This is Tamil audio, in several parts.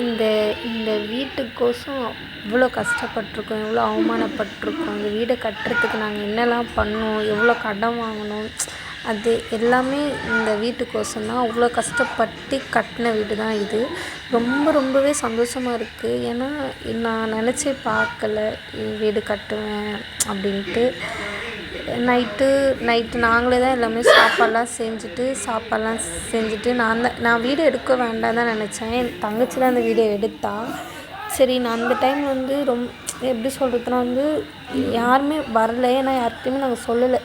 இந்த இந்த வீட்டுக்கோசம் இவ்வளோ கஷ்டப்பட்டிருக்கோம் எவ்வளோ அவமானப்பட்டிருக்கோம். இந்த வீடை கட்டுறதுக்கு நாங்கள் என்னெல்லாம் பண்ணோம் எவ்வளோ கடன் வாங்கினோம். அது எல்லாமே இந்த வீட்டுக்கோசம் தான். அவ்வளோ கஷ்டப்பட்டு கட்டின வீடு தான் இது. ரொம்ப ரொம்பவே சந்தோஷமாக இருக்குது ஏன்னா நான் நினச்சே பார்க்கல வீடு கட்டுவேன் அப்படின்ட்டு. நைட்டு நைட்டு நாங்களே தான் எல்லாமே சாப்பாடெலாம் செஞ்சுட்டு சாப்பாடெலாம் செஞ்சுட்டு நான் தான் நான் வீடியோ எடுக்க வேண்டாம் தான் நினச்சேன். என் தங்கச்சி தான் அந்த வீடியோ எடுத்தா. சரி நான் அந்த டைம் வந்து ரொம் எப்படி சொல்கிறதுனா வந்து யாருமே வரல. ஏன்னா யார்கிட்டையுமே நாங்கள் சொல்லலை.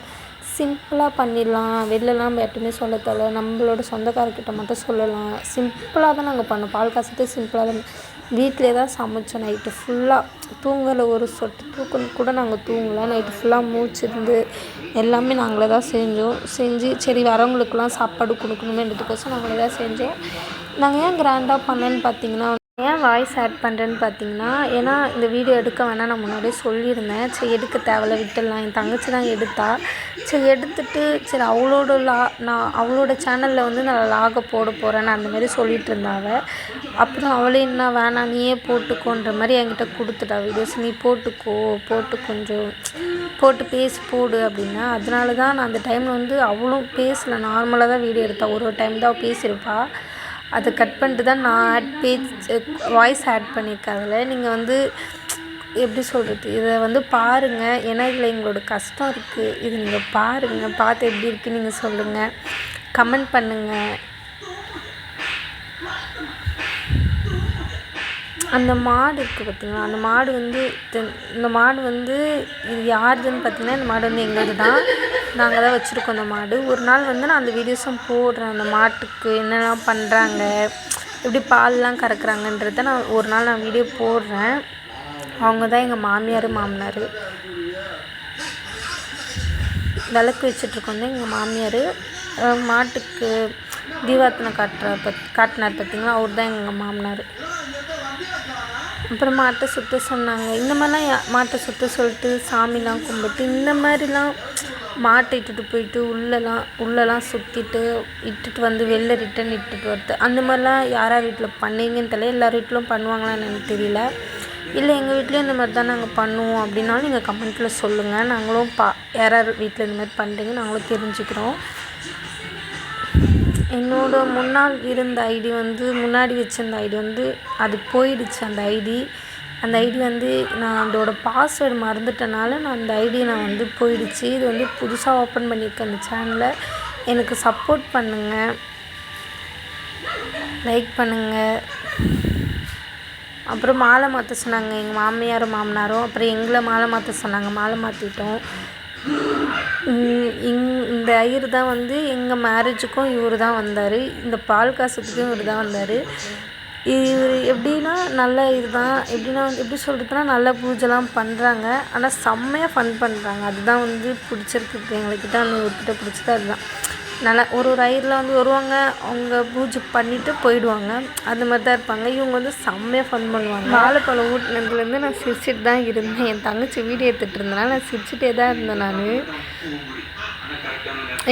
சிம்பிளாக பண்ணிடலாம். வெளிலலாம் நம்ம யார்கிட்டையுமே சொல்ல தேவை நம்மளோட சொந்தக்காரர்கிட்ட மட்டும் சொல்லலாம். சிம்பிளாக தான் நாங்கள் பண்ணோம். பால் காசுட்டு சிம்பிளாக தான் வீட்டிலே தான் சமைச்சோம். நைட்டு ஃபுல்லாக தூங்கலை ஒரு சொட்டு தூக்கம் கூட நாங்கள் தூங்கலை. நைட்டு ஃபுல்லாக மூச்சிருந்து எல்லாமே நாங்களே தான் செஞ்சோம். செஞ்சு சரி வரவங்களுக்குலாம் சாப்பாடு கொடுக்கணுமேன்றதுக்கோசரம் நாங்களே தான் செஞ்சோம். நாங்கள் ஏன் கிராண்டாக பண்ணேன்னு பார்த்தீங்கன்னா ஏன் வாய்ஸ் ஆட் பண்ணுறேன்னு பார்த்தீங்கன்னா ஏன்னா இந்த வீடியோ எடுக்க வேணாம் நான் முன்னாடியே சொல்லியிருந்தேன். சரி எடுக்க தேவையில்ல விட்டுடலாம். என் தங்கச்சி தான் எடுத்தா. சரி எடுத்துட்டு சரி அவளோட லா நான் அவளோட சேனலில் வந்து நான் லாகை போட போகிறேன்னு அந்த மாதிரி சொல்லிட்டு இருந்தாவ. அப்புறம் அவளே என்ன வேணாம் நீயே போட்டுக்கோன்ற மாதிரி என்கிட்ட கொடுத்துட்டா வீடியோஸ் நீ போட்டுக்கோ போட்டு கொஞ்சம் போட்டு பேசி போடு அப்படின்னா அதனால தான் நான் அந்த டைமில் வந்து அவளும் பேசலை. நார்மலாக தான் வீடியோ எடுத்தா. ஒரு ஒரு டைம் தான் அவள் பேசியிருப்பாள் அதை கட் பண்ணிட்டு தான் நான் ஆட் பேஜ் வாய்ஸ் ஆட் பண்ணியிருக்கேன் அதில். நீங்கள் வந்து எப்படி சொல்கிறது இதை வந்து பாருங்கள் ஏன்னா இதில் எங்களோட கஷ்டம் இருக்குது இது நீங்கள் பாருங்கள் பார்த்து எப்படி இருக்குன்னு நீங்கள் சொல்லுங்கள் கமெண்ட் பண்ணுங்கள் அந்த மாடு இருக்குது பார்த்தீங்களா அந்த மாடு வந்து இந்த மாடு வந்து இது யாருதுன்னு பார்த்தீங்கன்னா இந்த மாடு வந்து எங்களது தான் நாங்கள் தான் வச்சுருக்கோம் அந்த மாடு. ஒரு நாள் வந்து நான் அந்த வீடியோஸும் போடுறேன். அந்த மாட்டுக்கு என்னெல்லாம் பண்ணுறாங்க எப்படி பால்லாம் கறக்குறாங்கன்றத நான் ஒரு நாள் நான் வீடியோ போடுறேன். அவங்க தான் எங்கள் மாமியார் மாமனார். விளக்கு வச்சிட்ருக்கோம் தான் எங்கள் மாமியார். மாட்டுக்கு தீபார்த்தனை காட்டுற பத் காட்டினார் பார்த்தீங்களா அவர் தான் எங்கள் மாமனார். அப்புறம் மாட்டை சுற்ற சொன்னாங்க. இந்த மாதிரிலாம் மாட்டை சுற்ற சொல்லிட்டு சாமிலாம் கும்பிட்டு இந்த மாதிரிலாம் மாட்டை இட்டுட்டு போயிட்டு உள்ளெலாம் உள்ளெலாம் சுற்றிட்டு இட்டுட்டு வந்து வெளில ரிட்டன் இட்டுட்டு வருது. அந்த மாதிரிலாம் யார் யார் வீட்டில் பண்ணீங்கன்னு தெரியல. எல்லார் வீட்டிலும் பண்ணுவாங்களான்னு எனக்கு தெரியல. இல்லை எங்கள் வீட்லேயும் இந்த மாதிரி தான் நாங்கள் பண்ணுவோம் அப்படின்னாலும் நீங்கள் கமெண்ட்டில் சொல்லுங்கள் நாங்களும் பா யார் யார் வீட்டில் இந்த மாதிரி பண்ணுறீங்க நாங்களும் தெரிஞ்சுக்கிறோம். என்னோட முன்னால் இருந்த ஐடி வந்து முன்னாடி வச்சிருந்த ஐடி வந்து அது போயிடுச்சு அந்த ஐடி அந்த ஐடி வந்து நான் அதோட பாஸ்வேர்டு மறந்துட்டனால நான் அந்த ஐடி நான் வந்து போயிடுச்சு. இது வந்து புதுசாக ஓப்பன் பண்ணியிருக்கேன் அந்த சேனலை எனக்கு சப்போர்ட் பண்ணுங்கள் லைக் பண்ணுங்கள் அப்புறம் மாலை மாற்ற சொன்னாங்க. எங்கள் மாமியாரும் மாமனாரும் அப்புறம் எங்களை மாலை மாற்ற சொன்னாங்க. மாலை மாற்றிட்டோம் இங் இந்த ஐயர் தான் வந்து எங்கள் மேரேஜுக்கும் இவர் தான் வந்தார். இந்த பால் காசுக்கும் இவர் தான் வந்தார். இவர் எப்படின்னா நல்ல இதுதான். எப்படின்னா வந்து எப்படி சொல்கிறதுனா நல்ல பூஜைலாம் பண்ணுறாங்க ஆனால் செம்மையாக ஃபன் பண்ணுறாங்க அதுதான் வந்து பிடிச்சிருக்கு. எங்கள்கிட்ட அந்த ஒருத்திட்ட பிடிச்சது அதுதான். நல்லா ஒரு ஒரு ஐயரில் வந்து வருவாங்க. அவங்க பூஜை பண்ணிவிட்டு போயிடுவாங்க. அந்த மாதிரி தான் இருப்பாங்க. இவங்க வந்து செம்மையாக ஃபன் பண்ணுவாங்க. வாழைப்பழம் ஊட்டினதுலேருந்து நான் சிரிச்சிட்டு தான் இருந்தேன். என் தங்கச்சி வீடியோ எடுத்துகிட்டு இருந்தனால நான் சிரிச்சிட்டே தான் இருந்தேன் நான்.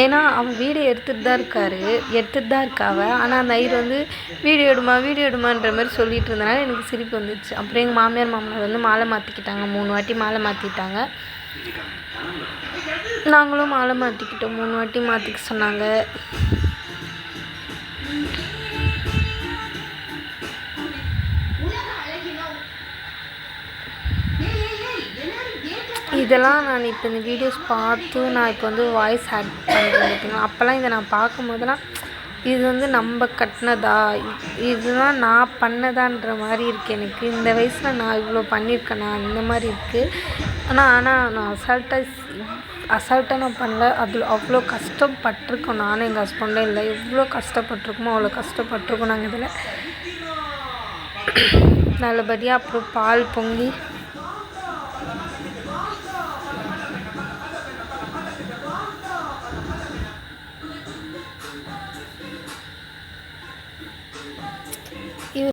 ஏன்னா அவன் வீடியோ எடுத்துகிட்டு தான் இருக்கார். எடுத்துகிட்டு தான் இருக்காவ. ஆனால் அந்த ஐயர் வந்து வீடியோ எடுமா வீடியோ எடுமான்ற மாதிரி சொல்லிட்டு இருந்தனால எனக்கு சிரிப்பு வந்துச்சு. அப்புறம் எங்கள் மாமியார் மாமனார் வந்து மாலை மாற்றிக்கிட்டாங்க மூணு வாட்டி மாலை மாற்றிட்டாங்க நாங்களும் மாலை மாற்றிக்கிட்டோம் மூணு வாட்டி மாற்றிக்க சொன்னாங்க. இதெல்லாம் நான் இப்போ இந்த வீடியோஸ் பார்த்து நான் இப்போ வந்து வாய்ஸ் ஆட் பண்ணுறேன் அப்போல்லாம் இதை நான் பார்க்கும்போதெல்லாம் இது வந்து நம்ம கட்டினதா? இதுதான் நான் பண்ணதான்ற மாதிரி இருக்குது எனக்கு. இந்த வயசில் நான் இவ்வளோ பண்ணியிருக்கேனா இந்த மாதிரி இருக்குது ஆனால் ஆனால் நான் அசால்ட்டாக அசால்ட்டாக நான் பண்ணல. அதில் அவ்வளோ கஷ்டப்பட்டிருக்கோம். நானும் எங்கள் ஹஸ்பண்டும் இல்லை. எவ்வளோ கஷ்டப்பட்டிருக்கோமோ அவ்வளோ கஷ்டப்பட்டிருக்கோம் நாங்கள் இதில். நல்லபடியாக அப்புறம் பால் பொங்கி